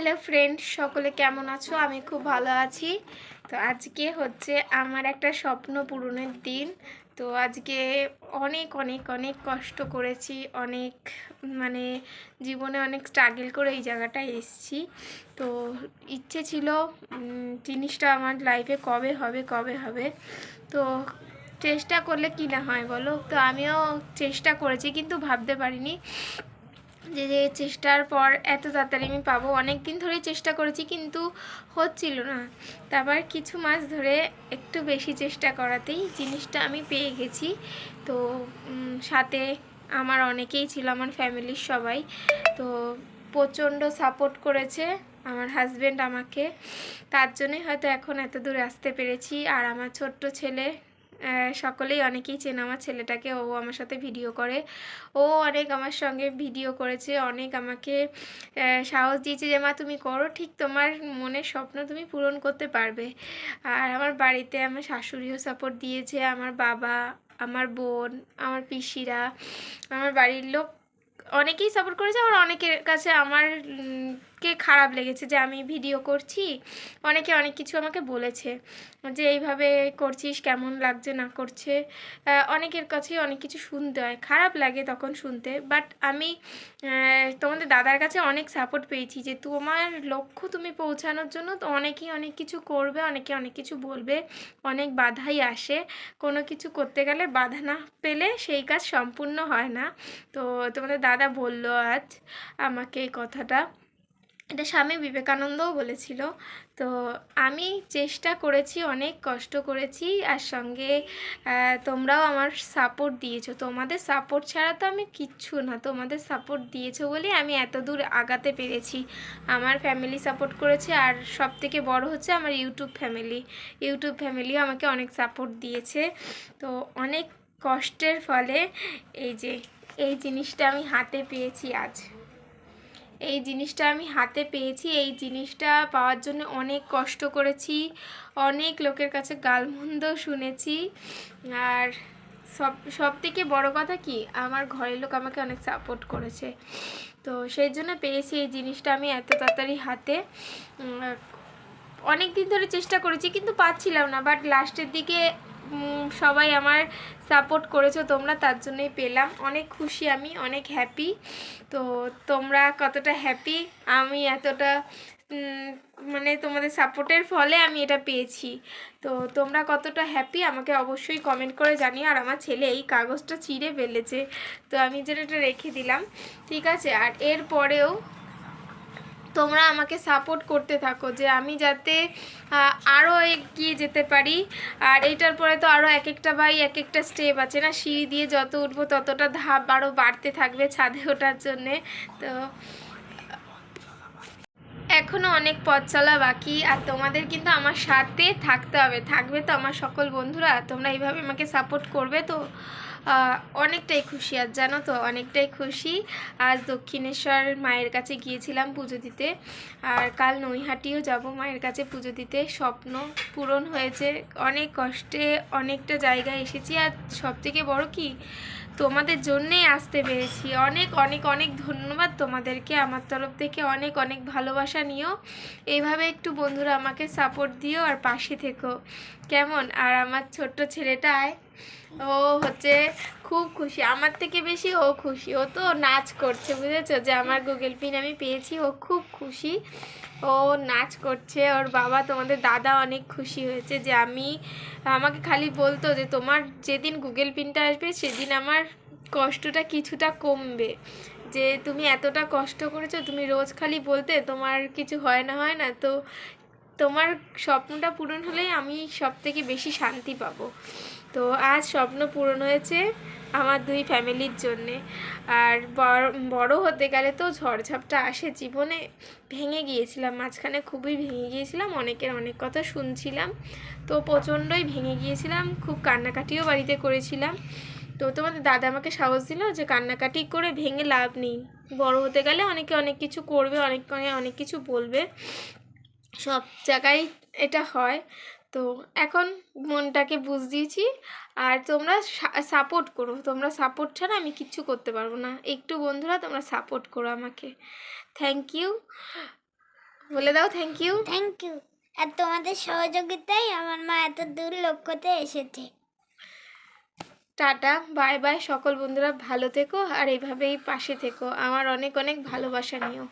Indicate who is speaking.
Speaker 1: Hello friend সকলে কেমন আছো? আমি খুব ভালো আছি। তো আজকে হচ্ছে আমার একটা স্বপ্ন পূরণের দিন। তো আজকে অনেক অনেক অনেক কষ্ট করেছি, অনেক মানে জীবনে অনেক স্ট্রাগল করে এই জায়গাটায় এসেছি। তো ইচ্ছে ছিল জিনিসটা আমার লাইফে কবে হবে কবে হবে? তো চেষ্টা করলে কি না হয় বলো? তো আমিও চেষ্টা করেছি, কিন্তু ভাবতে পারিনি। যে যে চেষ্টার পর এত তাড়াতাড়ি আমি পাবো অনেক দিন ধরেই চেষ্টা করেছি কিন্তু হচ্ছিল না। তারপর কিছু মাস ধরে একটু বেশি চেষ্টা করাতেই জিনিসটা আমি পেয়ে গেছি। তো সাথে আমার অনেকেই ছিল, আমার ফ্যামিলির সবাই। তো প্রচণ্ড সাপোর্ট করেছে আমার হাজব্যান্ড আমাকে। তার জন্যই হয়তো এখন এত দূর আসতে পেরেছি। আর আমার ছোট্ট ছেলে সকলেই অনেকেই চেনে আমার ছেলেটাকে, ও আমার সাথে ভিডিও করে। ও অনেক আমার সঙ্গে ভিডিও করেছে, অনেক আমাকে সাহস দিয়েছে যে, মা, তুমি করো, ঠিক তোমার মনের স্বপ্ন তুমি পূরণ করতে পারবে। আর আমার বাড়িতে আমার শাশুড়িও সাপোর্ট দিয়েছে, আমার বাবা, আমার বোন, আমার পিসিরা, আমার বাড়ির লোক অনেকেই সাপোর্ট করেছে, আবার অনেকের কাছে আমার কে খারাপ লেগেছে যে আমি ভিডিও করছি? অনেকে অনেক কিছু আমাকে বলেছে যে এইভাবে করছিস, কেমন লাগছে না করছে। অনেকের কাছে অনেক কিছু শুনতে হয়। খারাপ লাগে তখন শুনতে। বাট আমি তোমাদের দাদার কাছে অনেক সাপোর্ট পেয়েছি যে তোমার লক্ষ্য তুমি পৌঁছানোর জন্য তো অনেকেই অনেক কিছু করবে, অনেকে অনেক কিছু বলবে। অনেক বাধাই আসে। কোনো কিছু করতে গেলে বাধা না পেলে সেই কাজ সম্পূর্ণ হয় না। তো তোমাদের দাদা বলল আজ আমাকে এই কথাটা। এটা স্বামী বিবেকানন্দও বলেছিল। তো আমি চেষ্টা করেছি, অনেক কষ্ট করেছি আর সঙ্গে তোমরাও আমার সাপোর্ট দিয়েছ। তোমাদের সাপোর্ট ছাড়া তো আমি কিচ্ছু না, তোমাদের সাপোর্ট দিয়েছ বলেই আমি এত দূর আগাতে পেরেছি। আমার ফ্যামিলি সাপোর্ট করেছে আর সব থেকে বড় হচ্ছে আমার ইউটিউব ফ্যামিলি ইউটিউব ফ্যামিলিও আমাকে অনেক সাপোর্ট দিয়েছে। তো অনেক কষ্টের ফলে এই যে, এই জিনিসটা আমি হাতে পেয়েছি আজ। এই জিনিসটা আমি হাতে পেয়েছি, এই জিনিসটা পাওয়ার জন্য অনেক কষ্ট করেছি, অনেক লোকের কাছে গালমন্দও শুনেছি। আর সব সব থেকে বড়ো কথা কি, আমার ঘরের লোক আমাকে অনেক সাপোর্ট করেছে। তো সেই জন্য পেয়েছি এই জিনিসটা আমি এত তাড়াতাড়ি হাতে। অনেক দিন ধরে চেষ্টা করেছি কিন্তু পাচ্ছিলাম না বাট লাস্টের দিকে সবাই আমার সাপোর্ট করেছ, তোমরা তার জন্যই পেলাম। অনেক খুশি আমি, অনেক হ্যাপি তো তোমরা কতটা হ্যাপি আমি এতটা মানে তোমাদের সাপোর্টের ফলে আমি এটা পেয়েছি। তো তোমরা কতটা হ্যাপি আমাকে অবশ্যই কমেন্ট করে জানিও। আর আমার ছেলে এই কাগজটা চিড়ে ফেলেছে। তো আমি যেটা রেখে দিলাম। ঠিক আছে? আর এরপরেও তোমরা আমাকে সাপোর্ট করতে থাকো যে আমি যাতে আরও এগিয়ে যেতে পারি। আর এটার পরে তো আরও এক একটা ভাই এক একটা স্টেপ আছে না? সিঁড়ি দিয়ে যত উঠবো ততটা ধাপ আরও বাড়তে থাকবে ছাদে ওঠার জন্যে। তো এখনও অনেক পথ চলা বাকি, আর তোমাদের কিন্তু আমার সাথে থাকতে হবে। থাকবে তো আমার সকল বন্ধুরা, তোমরা এইভাবে আমাকে সাপোর্ট করবে তো? অনেকটাই খুশি, আর জানো তো, অনেকটাই খুশি। আজ দক্ষিণেশ্বর মায়ের কাছে গিয়েছিলাম পুজো দিতে, আর কাল নৈহাটিও যাব মায়ের কাছে পুজো দিতে। স্বপ্ন পূরণ হয়েছে, অনেক কষ্টে অনেকটা জায়গায় এসেছি। আর সবথেকে বড় কি, তোমাদের জন্যেই আসতে পেরেছি। অনেক অনেক অনেক ধন্যবাদ তোমাদেরকে। আমার তরফ থেকে অনেক অনেক ভালোবাসা নিও। এইভাবে একটু বন্ধুরা আমাকে সাপোর্ট দিও আর পাশে থেকো। কেমন? আর আমার ছোট্ট ছেলেটায় ও হচ্ছে খুব খুশি। আমার থেকে বেশি ও খুশি। ও তো নাচ করছে, বুঝেছ? যে আমার গুগল পিন আমি পেয়েছি, ও খুব খুশি। ও নাচ করছে, ওর বাবা তোমাদের দাদা অনেক খুশি হয়েছে যে আমি, আমাকে খালি বলতো যে তোমার যেদিন গুগল পিনটা আসবে, সেদিন আমার কষ্টটা কিছুটা কমবে। যে তুমি এতটা কষ্ট করেছ, তুমি রোজ খালি বলতে তোমার কিছু হয় না হয় না। তো তোমার স্বপ্নটা পূরণ হলেই আমি সব থেকে বেশি শান্তি পাবো। তো আজ স্বপ্ন পূরণ হয়েছে আমার দুই ফ্যামিলির জন্যে। আর বড় হতে গেলে তো ঝড়ঝাপটা আসে, জীবনে ভেঙে গিয়েছিলাম, মাঝখানে খুবই ভেঙে গিয়েছিলাম, অনেকের অনেক কথা শুনছিলাম। তো প্রচণ্ডই ভেঙে গিয়েছিলাম, খুব কান্নাকাটিও বাড়িতে করেছিলাম। তো তোমাদের দাদা আমাকে সাহস দিল যে কান্নাকাটি করে ভেঙে লাভ নেই। বড় হতে গেলে অনেকে অনেক কিছু করবে, অনেক অনেক কিছু বলবে। সব জায়গায় এটা হয়। তো এখন মনটাকে বুঝ দিয়েছি। আর তোমরা সাপোর্ট করো। তোমরা সাপোর্ট ছাড়া আমি কিচ্ছু করতে পারব না। একটু বন্ধুরা তোমরা সাপোর্ট করো আমাকে। থ্যাংক ইউ বলে দাও থ্যাংক ইউ
Speaker 2: থ্যাংক ইউ আর তোমাদের সহযোগিতায় আমার মা এত দূর লক্ষ্যতে এসেছে।
Speaker 1: টাটা বাই বাই সকল বন্ধুরা ভালো থেকো। আর এইভাবেই পাশে থেকো। আমার অনেক অনেক ভালোবাসা নিও।